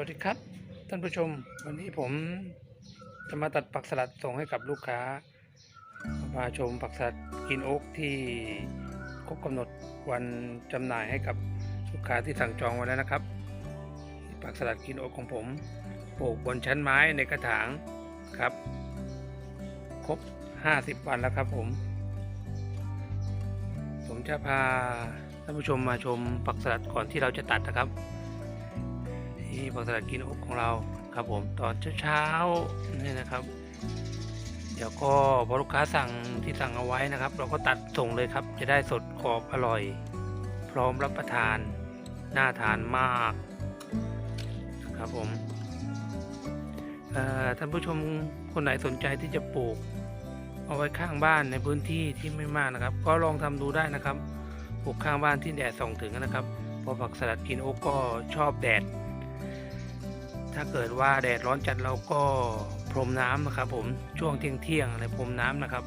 วัสดีครับ ท่านผู้ชมวันนี้ผมจะมาตัดผักสลัดส่งให้กับลูกค้า มาชมผักสลัดกินโอ๊กที่ครบกำหนดวันจำหน่ายให้กับลูกค้าที่สั่งจองไว้แล้วนะครับผักสลัดกินโอ๊กของผมปลูกบนชั้นไม้ในกระถางครับ ครบ 50 วันแล้วครับผม ผมจะพาท่านผู้ชมมาชมผักสลัดก่อนที่เราจะตัดนะครับ นี่ผักสลัดกินอกของเราครับผมตอนเช้าๆนี่นะครับ เดี๋ยวก็พอลูกค้าสั่งที่สั่งเอาไว้นะครับ เราก็ตัดส่งเลยครับ จะได้สดกรอบอร่อย พร้อมรับประทานน่าทานมากนะครับผมท่านผู้ชมคนไหนสนใจที่จะปลูก เอาไว้ข้างบ้านในพื้นที่ที่ไม่มากนะครับ ก็ลองทำดูได้นะครับ ปลูกข้างบ้านที่แดดส่องถึงนะครับพราะผักสลัดกินโอ๊กก็ชอบแดด ถ้าเกิดว่าแดดร้อนจัดเราก็พรมน้ำนะครับ ผมช่วงเที่ยงเที่ยงอะไรพรมน้ำนะครับ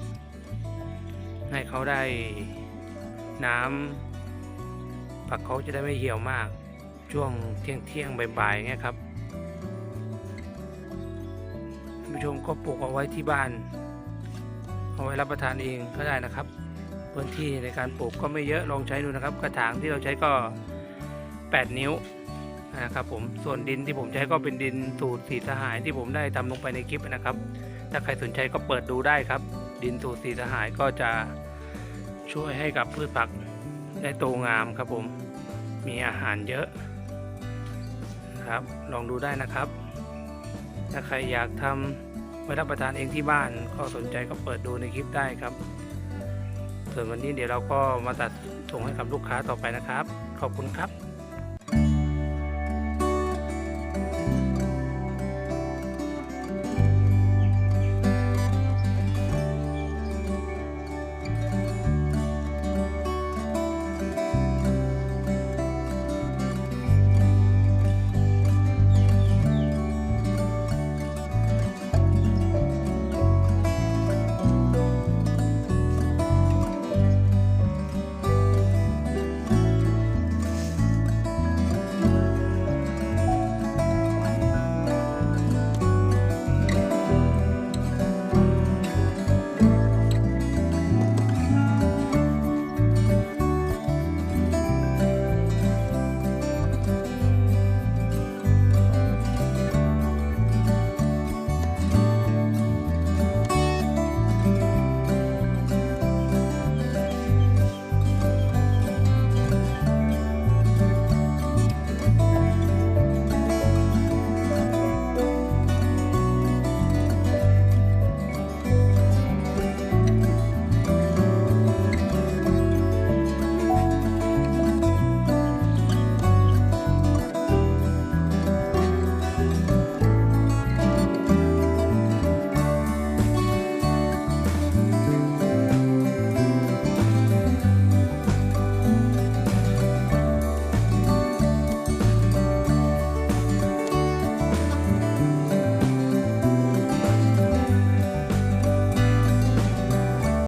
ให้เขาได้น้ำผักเขาจะได้ไม่เหี่ยวมาก ช่วงเที่ยงเที่ยงบ่ายๆเงี้ยครับท่านผู้ชมก็ปลูกเอาไว้ที่บ้าน เอาไว้รับประทานเองก็ได้นะครับ พื้นที่ในการปลูกก็ไม่เยอะลองใช้ดูนะครับ กระถางที่เราใช้ก็ 8 นิ้ว นะครับผมส่วนดินที่ผมใช้ก็เป็นดินสูตรสีสหายที่ผมได้ทำลงไปในคลิปนะครับ ถ้าใครสนใจก็เปิดดูได้ครับ ดินสูตรสีสหายก็จะช่วยให้กับพืชผักได้โตงามครับผมมีอาหารเยอะนะครับลองดูได้นะครับ ถ้าใครอยากทำไว้รับประทานเองที่บ้านก็สนใจก็เปิดดูในคลิปได้ครับ ส่วนวันนี้เดี๋ยวเราก็มาตัดส่งให้กับลูกค้าต่อไปนะครับ ขอบคุณครับ